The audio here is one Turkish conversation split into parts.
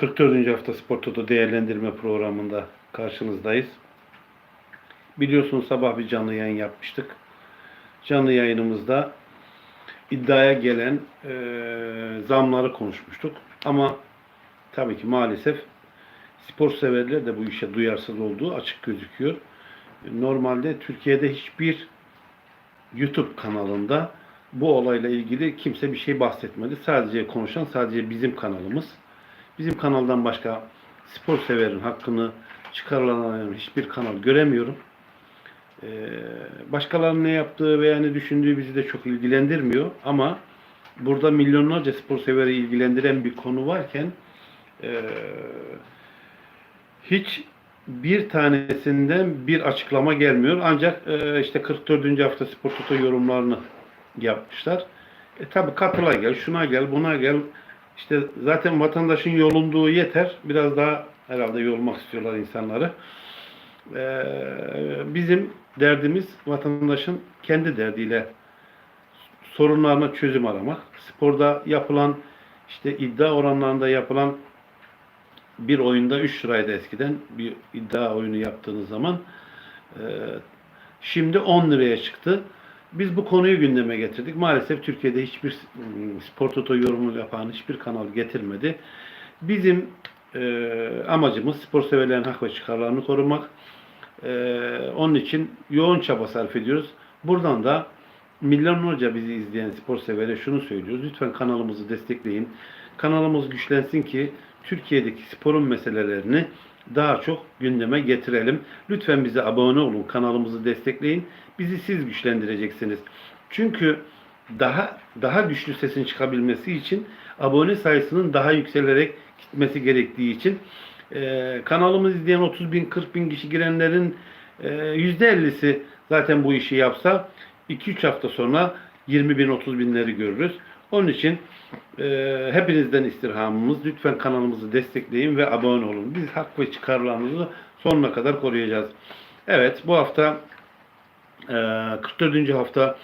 44. hafta Spor Toto değerlendirme programında karşınızdayız. Biliyorsunuz sabah bir canlı yayın yapmıştık. Canlı yayınımızda iddiaya gelen eee, zamları konuşmuştuk. Ama tabii ki maalesef spor severler de bu işe duyarsız olduğu açık gözüküyor. Normalde Türkiye'de hiçbir YouTube kanalında bu olayla ilgili kimse bir şey bahsetmedi. Sadece konuşan sadece bizim kanalımız. Bizim kanaldan başka spor severin hakkını çıkarılan hiçbir kanal göremiyorum. Ee, başkalarının ne yaptığı veya ne düşündüğü bizi de çok ilgilendirmiyor. Ama burada milyonlarca spor severi ilgilendiren bir konu varken ee, hiç bir tanesinden bir açıklama gelmiyor. Ancak e, işte 44. hafta spor toto yorumlarını yapmışlar. E tabi katıla gel, şuna gel, buna gel. İşte zaten vatandaşın yolunduğu yeter. Biraz daha herhalde yolmak istiyorlar insanları. E, bizim derdimiz vatandaşın kendi derdiyle sorunlarına çözüm aramak. Sporda yapılan işte iddia oranlarında yapılan bir oyunda 3 liraydı eskiden bir iddia oyunu yaptığınız zaman. Ee, şimdi 10 liraya çıktı. Biz bu konuyu gündeme getirdik. Maalesef Türkiye'de hiçbir ım, spor toto yorumu yapan hiçbir kanal getirmedi. Bizim e, amacımız spor severlerin hak ve çıkarlarını korumak. E, onun için yoğun çaba sarf ediyoruz. Buradan da milyonlarca bizi izleyen spor severe şunu söylüyoruz. Lütfen kanalımızı destekleyin. Kanalımız güçlensin ki Türkiye'deki sporun meselelerini daha çok gündeme getirelim. Lütfen bize abone olun, kanalımızı destekleyin. Bizi siz güçlendireceksiniz. Çünkü daha daha güçlü sesin çıkabilmesi için abone sayısının daha yükselerek gitmesi gerektiği için e, kanalımızı izleyen 30 bin 40 bin kişi girenlerin e, %50'si zaten bu işi yapsa 2-3 hafta sonra 20 bin 30 binleri görürüz. Onun için e, hepinizden istirhamımız lütfen kanalımızı destekleyin ve abone olun. Biz hak ve çıkarlarımızı sonuna kadar koruyacağız. Evet bu hafta e, 44. hafta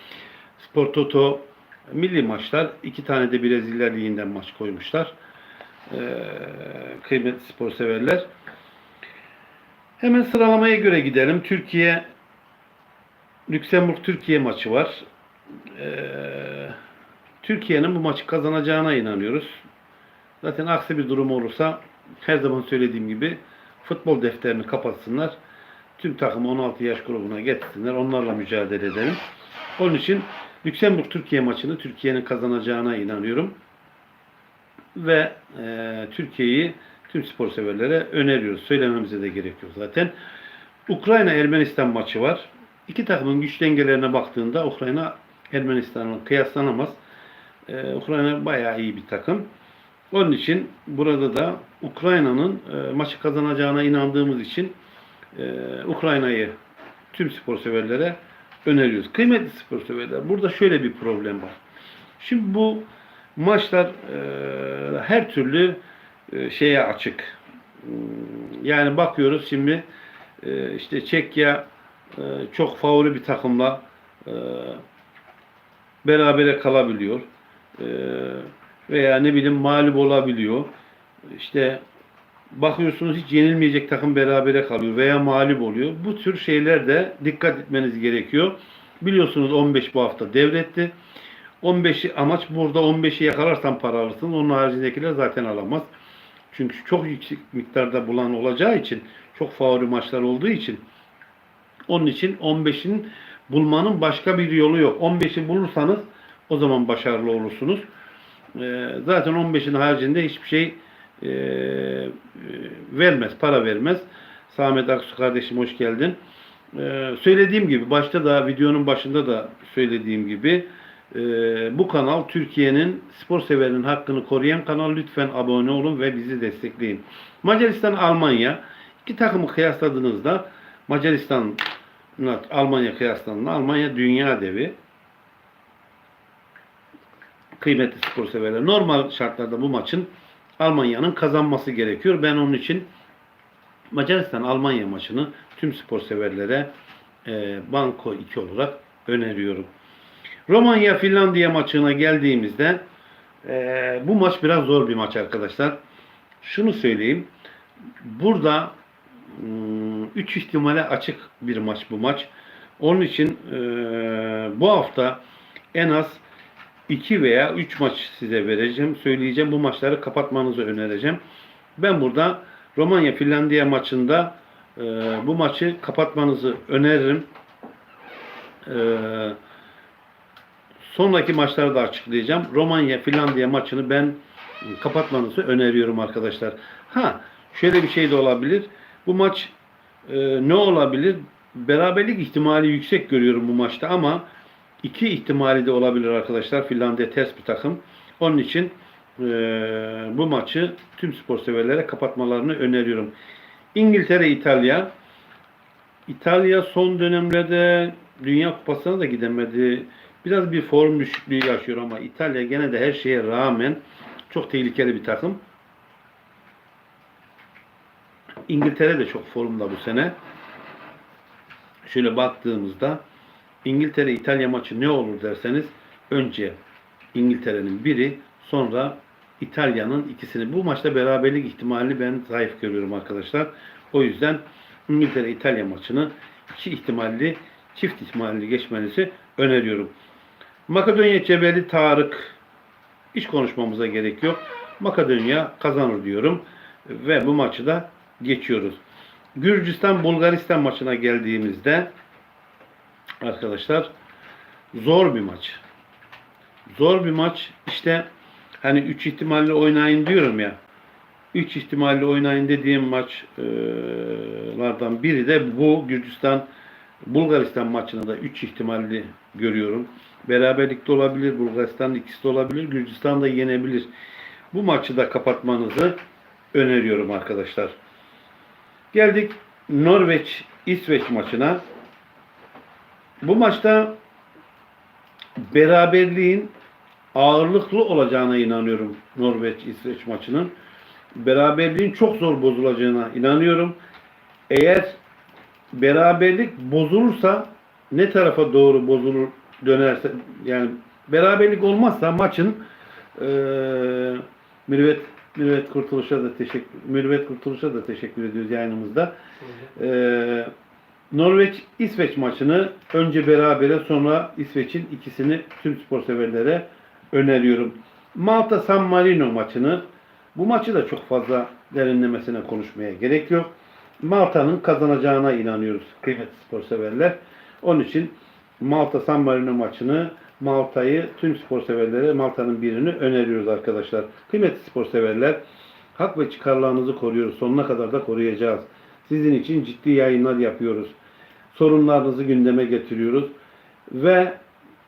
Spor Toto milli maçlar. iki tane de Brezilya Ligi'nden maç koymuşlar. E, kıymetli spor severler. Hemen sıralamaya göre gidelim. Türkiye Lüksemburg Türkiye maçı var. Eee Türkiye'nin bu maçı kazanacağına inanıyoruz. Zaten aksi bir durum olursa her zaman söylediğim gibi futbol defterini kapatsınlar. Tüm takımı 16 yaş grubuna getirsinler. Onlarla mücadele edelim. Onun için Lüksemburg Türkiye maçını Türkiye'nin kazanacağına inanıyorum. Ve e, Türkiye'yi tüm spor severlere öneriyoruz. Söylememize de gerek yok zaten. Ukrayna Ermenistan maçı var. İki takımın güç dengelerine baktığında Ukrayna Ermenistan'la kıyaslanamaz. Ee, Ukrayna bayağı iyi bir takım. Onun için burada da Ukrayna'nın e, maçı kazanacağına inandığımız için e, Ukrayna'yı tüm spor severlere öneriyoruz. Kıymetli spor severler, burada şöyle bir problem var. Şimdi bu maçlar e, her türlü e, şeye açık. Hmm, Yani bakıyoruz şimdi e, işte Çekya e, çok favori bir takımla e, berabere kalabiliyor. Ee, veya ne bileyim mağlup olabiliyor. İşte bakıyorsunuz hiç yenilmeyecek takım berabere kalıyor veya mağlup oluyor. Bu tür şeyler de dikkat etmeniz gerekiyor. Biliyorsunuz 15 bu hafta devretti. 15'i amaç burada 15'i yakalarsan para alırsın. Onun haricindekiler zaten alamaz. Çünkü çok yüksek miktarda bulan olacağı için çok favori maçlar olduğu için onun için 15'in bulmanın başka bir yolu yok. 15'i bulursanız o zaman başarılı olursunuz. Ee, zaten 15'in haricinde hiçbir şey e, e, vermez, para vermez. Samet Aksu kardeşim hoş geldin. Ee, söylediğim gibi, başta da videonun başında da söylediğim gibi e, bu kanal Türkiye'nin spor severinin hakkını koruyan kanal. Lütfen abone olun ve bizi destekleyin. Macaristan, Almanya iki takımı kıyasladığınızda Macaristan Almanya kıyaslandığında Almanya dünya devi kıymetli spor severler. Normal şartlarda bu maçın Almanya'nın kazanması gerekiyor. Ben onun için Macaristan Almanya maçını tüm spor severlere e, banko 2 olarak öneriyorum. Romanya Finlandiya maçına geldiğimizde e, bu maç biraz zor bir maç arkadaşlar. şunu söyleyeyim. Burada 3 ihtimale açık bir maç bu maç. Onun için e, bu hafta en az 2 veya 3 maç size vereceğim. Söyleyeceğim. Bu maçları kapatmanızı önereceğim. Ben burada Romanya Finlandiya maçında e, bu maçı kapatmanızı öneririm. E, sonraki maçları da açıklayacağım. Romanya Finlandiya maçını ben kapatmanızı öneriyorum arkadaşlar. Ha şöyle bir şey de olabilir. Bu maç e, ne olabilir? Beraberlik ihtimali yüksek görüyorum bu maçta ama iki ihtimali de olabilir arkadaşlar. Finlandiya ters bir takım. Onun için e, bu maçı tüm spor severlere kapatmalarını öneriyorum. İngiltere, İtalya. İtalya son dönemlerde Dünya Kupası'na da gidemedi. Biraz bir form düşüklüğü yaşıyor ama İtalya gene de her şeye rağmen çok tehlikeli bir takım. İngiltere de çok formda bu sene. Şöyle baktığımızda İngiltere İtalya maçı ne olur derseniz önce İngiltere'nin biri sonra İtalya'nın ikisini. Bu maçta beraberlik ihtimalini ben zayıf görüyorum arkadaşlar. O yüzden İngiltere İtalya maçını iki ihtimalli çift ihtimalli geçmenizi öneriyorum. Makedonya Cebeli Tarık hiç konuşmamıza gerek yok. Makedonya kazanır diyorum ve bu maçı da geçiyoruz. Gürcistan Bulgaristan maçına geldiğimizde arkadaşlar zor bir maç. Zor bir maç. İşte hani 3 ihtimalle oynayın diyorum ya. 3 ihtimalle oynayın dediğim maçlardan biri de bu Gürcistan Bulgaristan maçını da 3 ihtimalli görüyorum. Beraberlikte olabilir, Bulgaristan ikisi de olabilir, Gürcistan da yenebilir. Bu maçı da kapatmanızı öneriyorum arkadaşlar. Geldik Norveç İsveç maçına. Bu maçta beraberliğin ağırlıklı olacağına inanıyorum Norveç İsveç maçının. Beraberliğin çok zor bozulacağına inanıyorum. Eğer beraberlik bozulursa ne tarafa doğru bozulur dönerse yani beraberlik olmazsa maçın eee Mürvet Mürvet Kurtuluş'a da teşekkür Mürvet Kurtuluş'a da teşekkür ediyoruz yayınımızda. Eee Norveç İsveç maçını önce berabere sonra İsveç'in ikisini tüm spor severlere öneriyorum. Malta San Marino maçını bu maçı da çok fazla derinlemesine konuşmaya gerek yok. Malta'nın kazanacağına inanıyoruz kıymetli spor severler. Onun için Malta San Marino maçını Malta'yı tüm spor severlere Malta'nın birini öneriyoruz arkadaşlar. Kıymetli spor severler hak ve çıkarlarınızı koruyoruz. Sonuna kadar da koruyacağız. Sizin için ciddi yayınlar yapıyoruz. Sorunlarınızı gündeme getiriyoruz. Ve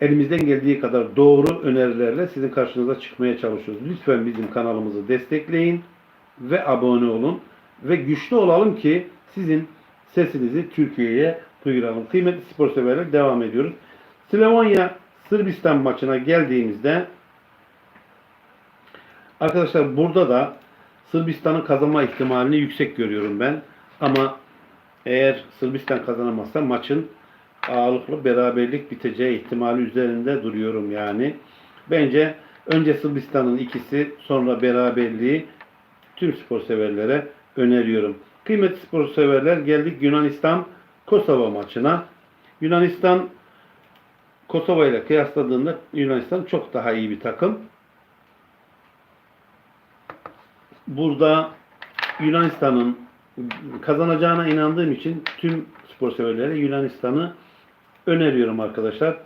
elimizden geldiği kadar doğru önerilerle sizin karşınıza çıkmaya çalışıyoruz. Lütfen bizim kanalımızı destekleyin ve abone olun. Ve güçlü olalım ki sizin sesinizi Türkiye'ye duyuralım. Kıymetli spor severler devam ediyoruz. Slovenya Sırbistan maçına geldiğimizde arkadaşlar burada da Sırbistan'ın kazanma ihtimalini yüksek görüyorum ben. Ama eğer Sırbistan kazanamazsa maçın ağırlıklı beraberlik biteceği ihtimali üzerinde duruyorum yani. Bence önce Sırbistan'ın ikisi sonra beraberliği tüm spor severlere öneriyorum. Kıymetli spor severler geldik Yunanistan Kosova maçına. Yunanistan Kosova ile kıyasladığında Yunanistan çok daha iyi bir takım. Burada Yunanistan'ın kazanacağına inandığım için tüm spor severlere Yunanistan'ı öneriyorum arkadaşlar.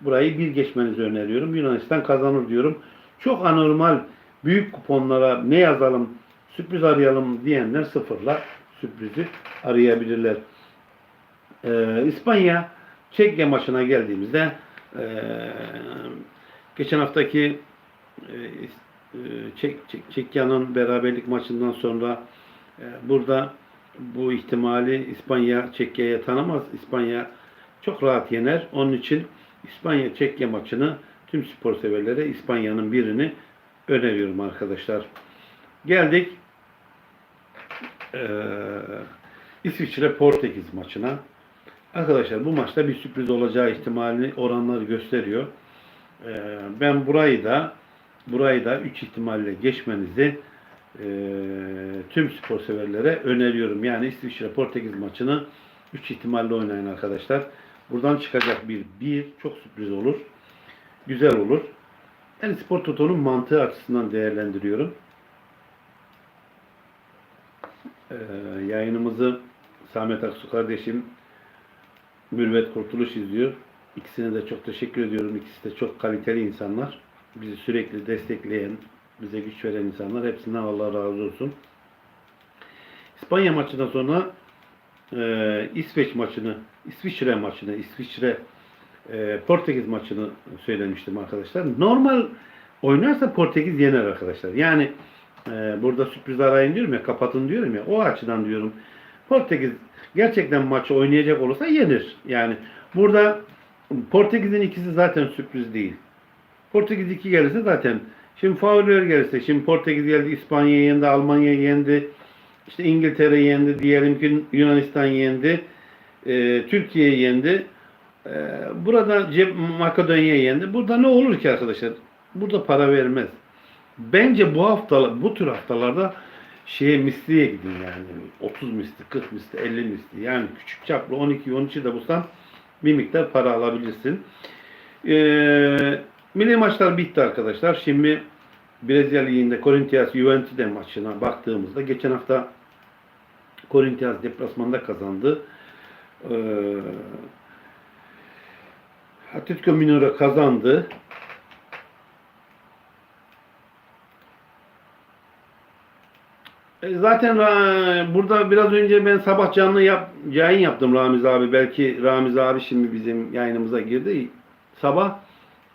Burayı bir geçmenizi öneriyorum. Yunanistan kazanır diyorum. Çok anormal büyük kuponlara ne yazalım, sürpriz arayalım diyenler sıfırla sürprizi arayabilirler. Ee, İspanya Çekya maçına geldiğimizde ee, geçen haftaki e, e, Çek, Çek, Çekya'nın beraberlik maçından sonra e, burada bu ihtimali İspanya Çekya'ya tanımaz. İspanya çok rahat yener. Onun için İspanya Çekya maçını tüm spor severlere İspanya'nın birini öneriyorum arkadaşlar. Geldik eee İsviçre Portekiz maçına. Arkadaşlar bu maçta bir sürpriz olacağı ihtimalini oranları gösteriyor. Eee, ben burayı da burayı da 3 ihtimalle geçmenizi e, tüm spor severlere öneriyorum. Yani İsviçre Portekiz maçını 3 ihtimalle oynayın arkadaşlar. Buradan çıkacak bir bir çok sürpriz olur. Güzel olur. Yani spor totonun mantığı açısından değerlendiriyorum. Ee, yayınımızı Samet Aksu kardeşim Mürvet Kurtuluş izliyor. İkisine de çok teşekkür ediyorum. İkisi de çok kaliteli insanlar. Bizi sürekli destekleyen, bize güç veren insanlar. Hepsinden Allah razı olsun. İspanya maçından sonra e, İsveç maçını, İsviçre maçını, İsviçre e, Portekiz maçını söylemiştim arkadaşlar. Normal oynarsa Portekiz yener arkadaşlar. Yani e, burada sürpriz arayın diyorum ya, kapatın diyorum ya. O açıdan diyorum. Portekiz gerçekten maçı oynayacak olursa yenir. Yani burada Portekiz'in ikisi zaten sürpriz değil. Portekiz 2 gelirse zaten şimdi fauller gelirse şimdi Portekiz geldi İspanya'yı yendi, Almanya'yı yendi. işte İngiltere yendi, diyelim ki Yunanistan yendi. e, Türkiye yendi. E, burada Ce- Makedonya yendi. Burada ne olur ki arkadaşlar? Burada para vermez. Bence bu hafta bu tür haftalarda şeye misliye gidin yani. 30 misli, 40 misli, 50 misli. Yani küçük çaplı 12 13'ü de bulsan bir miktar para alabilirsin. Ee, milli maçlar bitti arkadaşlar. Şimdi Brezilya Ligi'nde Corinthians Juventus maçına baktığımızda geçen hafta Corinthians deplasmanda kazandı. Ee, Atletico Mineiro kazandı. E, Zaten ra- burada biraz önce ben sabah canlı yap, yayın yaptım Ramiz abi. Belki Ramiz abi şimdi bizim yayınımıza girdi. Sabah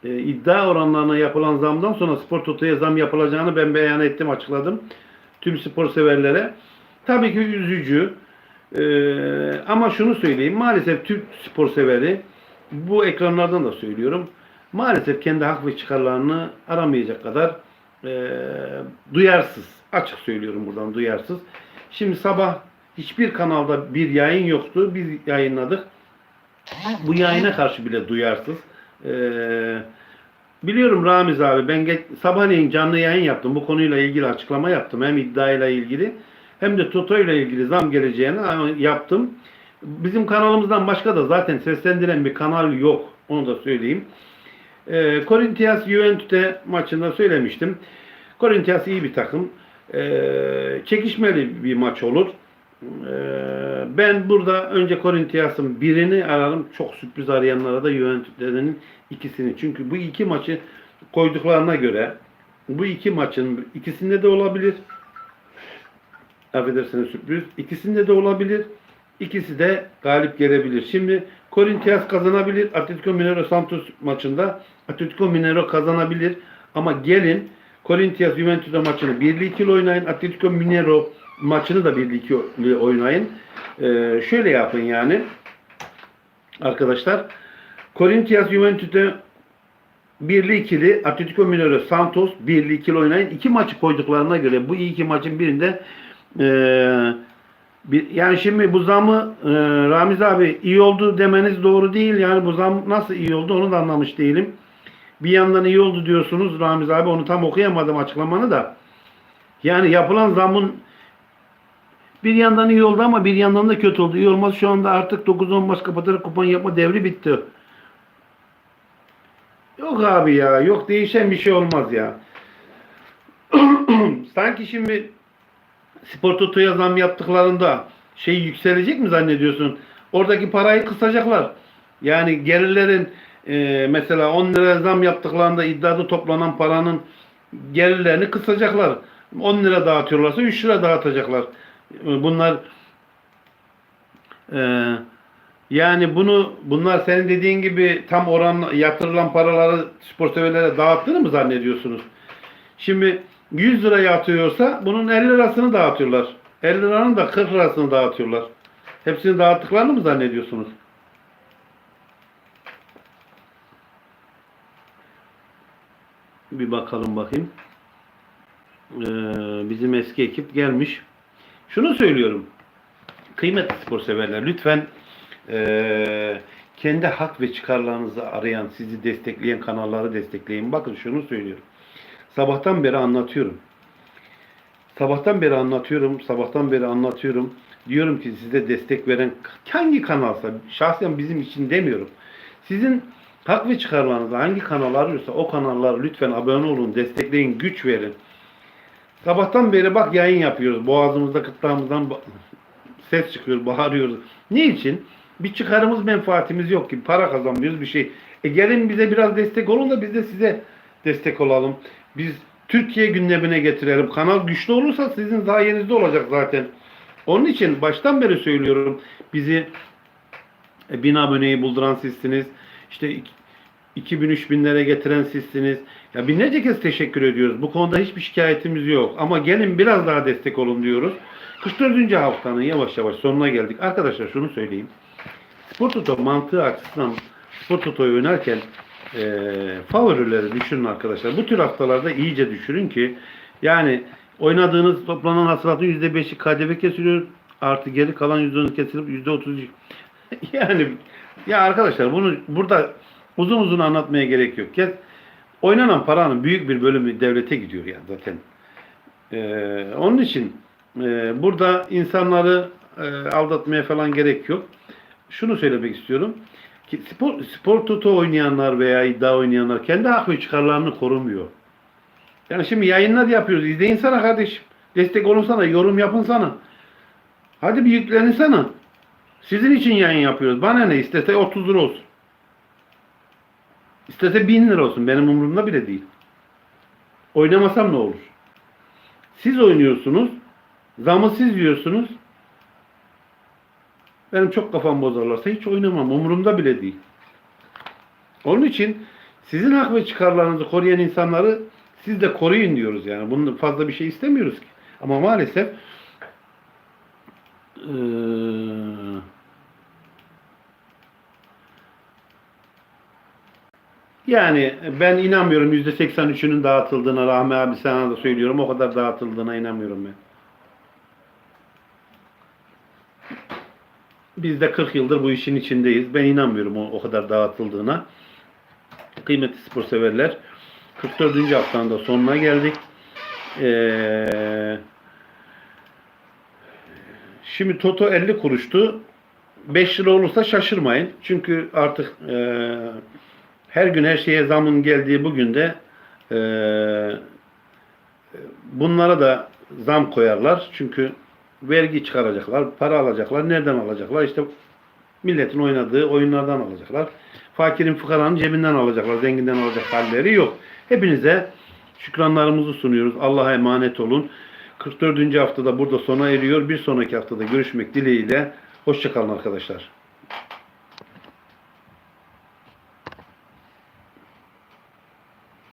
e, iddia oranlarına yapılan zamdan sonra spor totoya zam yapılacağını ben beyan ettim, açıkladım. Tüm spor severlere. Tabii ki üzücü. E, ama şunu söyleyeyim. Maalesef Türk spor severi bu ekranlardan da söylüyorum. Maalesef kendi hak ve çıkarlarını aramayacak kadar e, duyarsız. Açık söylüyorum buradan duyarsız. Şimdi sabah hiçbir kanalda bir yayın yoktu. Biz yayınladık. Bu yayına karşı bile duyarsız. Ee, biliyorum Ramiz abi ben geç, sabahleyin canlı yayın yaptım. Bu konuyla ilgili açıklama yaptım. Hem iddiayla ilgili hem de Toto ile ilgili zam geleceğini yaptım. Bizim kanalımızdan başka da zaten seslendiren bir kanal yok. Onu da söyleyeyim. Ee, Corinthians Juventus maçında söylemiştim. Corinthians iyi bir takım. Ee, çekişmeli bir maç olur. Ee, ben burada önce Corinthians'ın birini ararım. Çok sürpriz arayanlara da Juventus'lerin ikisini. Çünkü bu iki maçı koyduklarına göre bu iki maçın ikisinde de olabilir. Affedersiniz sürpriz. İkisinde de olabilir. İkisi de galip gelebilir. Şimdi Corinthians kazanabilir. Atletico Mineiro Santos maçında Atletico Mineiro kazanabilir. Ama gelin Corinthians Juventus maçını 1'li 2'li oynayın. Atletico Mineiro maçını da 1'li 2'li oynayın. Ee, şöyle yapın yani. Arkadaşlar Corinthians Juventus'te 1'li 2'li Atletico Mineiro Santos 1'li 2'li oynayın. İki maçı koyduklarına göre bu iki maçın birinde eee bir, yani şimdi bu zamı e, Ramiz abi iyi oldu demeniz doğru değil. Yani bu zam nasıl iyi oldu onu da anlamış değilim. Bir yandan iyi oldu diyorsunuz Ramiz abi onu tam okuyamadım açıklamanı da. Yani yapılan zamın bir yandan iyi oldu ama bir yandan da kötü oldu. İyi olmaz şu anda artık 9-10 maç kapatarak kupon yapma devri bitti. Yok abi ya yok değişen bir şey olmaz ya. Sanki şimdi Spor Toto'ya zam yaptıklarında şey yükselecek mi zannediyorsun? Oradaki parayı kısacaklar. Yani gelirlerin e, mesela 10 lira zam yaptıklarında iddiada toplanan paranın gelirlerini kısacaklar. 10 lira dağıtıyorlarsa 3 lira dağıtacaklar. Bunlar e, yani bunu bunlar senin dediğin gibi tam oran yatırılan paraları spor severlere dağıttığını mı zannediyorsunuz? Şimdi 100 lira yatıyorsa bunun 50 lirasını dağıtıyorlar. 50 liranın da 40 lirasını dağıtıyorlar. Hepsini dağıttıklarını mı zannediyorsunuz? Bir bakalım bakayım. Ee, bizim eski ekip gelmiş. Şunu söylüyorum. Kıymetli spor severler lütfen ee, kendi hak ve çıkarlarınızı arayan, sizi destekleyen kanalları destekleyin. Bakın şunu söylüyorum. Sabahtan beri anlatıyorum. sabahtan beri anlatıyorum, sabahtan beri anlatıyorum. Diyorum ki size destek veren hangi kanalsa, şahsen bizim için demiyorum. Sizin hak ve çıkarlarınızda hangi kanal arıyorsa o kanallara lütfen abone olun, destekleyin, güç verin. Sabahtan beri bak yayın yapıyoruz. Boğazımızda, gırtlağımızdan ba- ses çıkıyor, bağırıyoruz. Niçin? Bir çıkarımız, menfaatimiz yok ki. Para kazanmıyoruz bir şey. E gelin bize biraz destek olun da biz de size destek olalım. Biz Türkiye gündemine getirelim. Kanal güçlü olursa sizin sayenizde olacak zaten. Onun için baştan beri söylüyorum. Bizi e, bin aboneyi bulduran sizsiniz. İşte ik- 2000-3000'lere getiren sizsiniz. Ya binlerce kez teşekkür ediyoruz. Bu konuda hiçbir şikayetimiz yok. Ama gelin biraz daha destek olun diyoruz. 44. haftanın yavaş yavaş sonuna geldik. Arkadaşlar şunu söyleyeyim. Spor Toto mantığı açısından Spor Toto'yu oynarken eee favorileri düşünün arkadaşlar. Bu tür haftalarda iyice düşünün ki yani oynadığınız toplanan hasılatın %5'i KDV kesiliyor. Artı geri kalan %10'u kesilip %30 yani ya arkadaşlar bunu burada uzun uzun anlatmaya gerek yok. Kes, oynanan paranın büyük bir bölümü devlete gidiyor yani zaten. Ee, onun için e, burada insanları e, aldatmaya falan gerek yok. Şunu söylemek istiyorum. Ki spor, spor tutu oynayanlar veya iddia oynayanlar kendi hak ve çıkarlarını korumuyor. Yani şimdi yayınlar yapıyoruz. İzleyin sana kardeşim. Destek olun sana. Yorum yapın sana. Hadi bir yüklenin sana. Sizin için yayın yapıyoruz. Bana ne? İstese 30 lira olsun. İstese 1000 lira olsun. Benim umurumda bile değil. Oynamasam ne olur? Siz oynuyorsunuz. Zamı siz yiyorsunuz. Benim çok kafam bozarlarsa hiç oynamam. Umurumda bile değil. Onun için sizin hak ve çıkarlarınızı koruyan insanları siz de koruyun diyoruz yani. Bunun fazla bir şey istemiyoruz ki. Ama maalesef eee yani ben inanmıyorum %83'ünün dağıtıldığına Rahmi abi sana da söylüyorum. O kadar dağıtıldığına inanmıyorum ben. Biz de 40 yıldır bu işin içindeyiz. Ben inanmıyorum o, o kadar dağıtıldığına. Kıymetli spor severler. 44. haftanın da sonuna geldik. Ee, şimdi Toto 50 kuruştu. 5 lira olursa şaşırmayın. Çünkü artık e, her gün her şeye zamın geldiği bugün de e, bunlara da zam koyarlar. Çünkü vergi çıkaracaklar, para alacaklar. Nereden alacaklar? İşte milletin oynadığı oyunlardan alacaklar. Fakirin fukaranın cebinden alacaklar. Zenginden alacak halleri yok. Hepinize şükranlarımızı sunuyoruz. Allah'a emanet olun. 44. haftada burada sona eriyor. Bir sonraki haftada görüşmek dileğiyle. Hoşçakalın arkadaşlar.